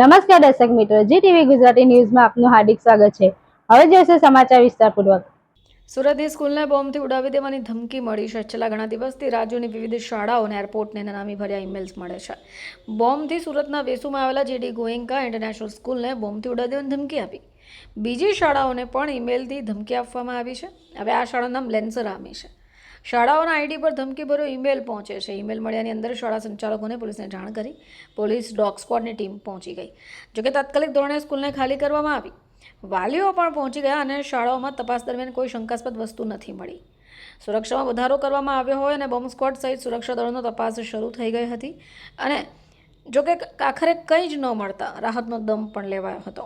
નમસ્કાર દર્શક મિત્રો જી ટીવી ગુજરાતી ન્યૂઝમાં આપનું હાર્દિક સ્વાગત છે. હવે જોઈશે સમાચાર વિસ્તારપૂર્વક. સુરતની સ્કૂલને બોમ્બથી ઉડાવી દેવાની ધમકી મળી છે. છેલ્લા ઘણા દિવસથી રાજ્યોની વિવિધ શાળાઓ અને એરપોર્ટને નામી ભર્યા ઈમેલ્સ મળે છે. બોમ્બથી સુરતના વેસુમાં આવેલા જેડી ગોયંકા ઇન્ટરનેશનલ સ્કૂલને બોમ્બથી ઉડાવી દેવાની ધમકી આપી. બીજી શાળાઓને પણ ઈમેલથી ધમકી આપવામાં આવી છે. હવે આ શાળાનું નામ લેન્સર આમી છે. શાળાઓના આઈડી પર ધમકીભર્યો ઈમેલ પહોંચે છે ઈમેલ મળ્યાની અંદર શાળા સંચાલકોને પોલીસને જાણ કરી પોલીસ ડોગ સ્ક્વોડની ટીમ પહોંચી ગઈ જોકે તાત્કાલિક ધોરણે સ્કૂલને ખાલી કરવામાં આવી વાલીઓ પણ પહોંચી ગયા અને શાળાઓમાં તપાસ દરમિયાન કોઈ શંકાસ્પદ વસ્તુ નથી મળી સુરક્ષામાં વધારો કરવામાં આવ્યો હોય અને બોમ્બ સ્ક્વોડ સહિત સુરક્ષા દળોનો તપાસ શરૂ થઈ ગઈ હતી અને જોકે આખરે કંઈ જ ન મળતા રાહતનો દમ પણ લેવાયો હતો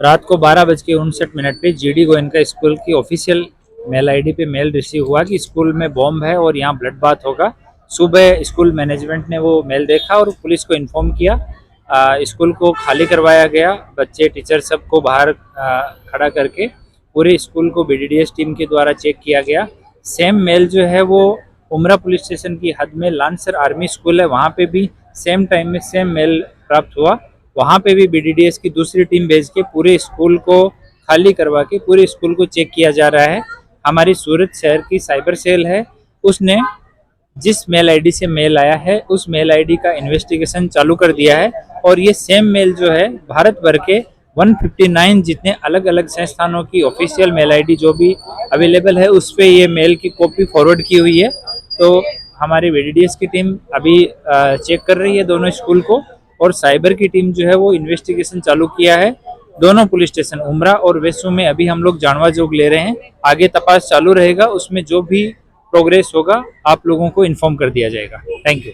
रात को बारह बज के उनसठ मिनट पे जीडी गोयनका स्कूल की ऑफिशियल मेल आईडी पे मेल रिसीव हुआ कि स्कूल में बॉम्ब है और यहाँ ब्लड बाथ होगा। सुबह स्कूल मैनेजमेंट ने वो मेल देखा और पुलिस को इन्फॉर्म किया। स्कूल को खाली करवाया गया। बच्चे, टीचर सबको बाहर खड़ा करके पूरे स्कूल को बीडीडीएस टीम के द्वारा चेक किया गया। सेम मेल जो है वो उमरा पुलिस स्टेशन की हद में लांसर आर्मी स्कूल है। वहाँ पे भी सेम टाइम में सेम मेल प्राप्त हुआ। वहाँ पे भी बीडीडीएस की दूसरी टीम भेज के पूरे स्कूल को खाली करवा के पूरे स्कूल को चेक किया जा रहा है। हमारी सूरत शहर की साइबर सेल है। उसने जिस मेल आईडी से मेल आया है, उस मेल आईडी का इन्वेस्टिगेशन चालू कर दिया है और ये सेम मेल जो है, भारत भर के 159 जितने अलग अलग संस्थानों की ऑफिशियल मेल आईडी जो भी अवेलेबल है, उस पर ये मेल की कॉपी फॉरवर्ड की हुई है। तो हमारी वीडीडीएस की टीम अभी चेक कर रही है दोनों स्कूल को और साइबर की टीम जो है वो इन्वेस्टिगेशन चालू किया है। दोनों पुलिस स्टेशन, उमरा और वेसू में अभी हम लोग जानवा जोग ले रहे हैं। आगे तपास चालू रहेगा, उसमें जो भी प्रोग्रेस होगा, आप लोगों को इन्फॉर्म कर दिया जाएगा। Thank you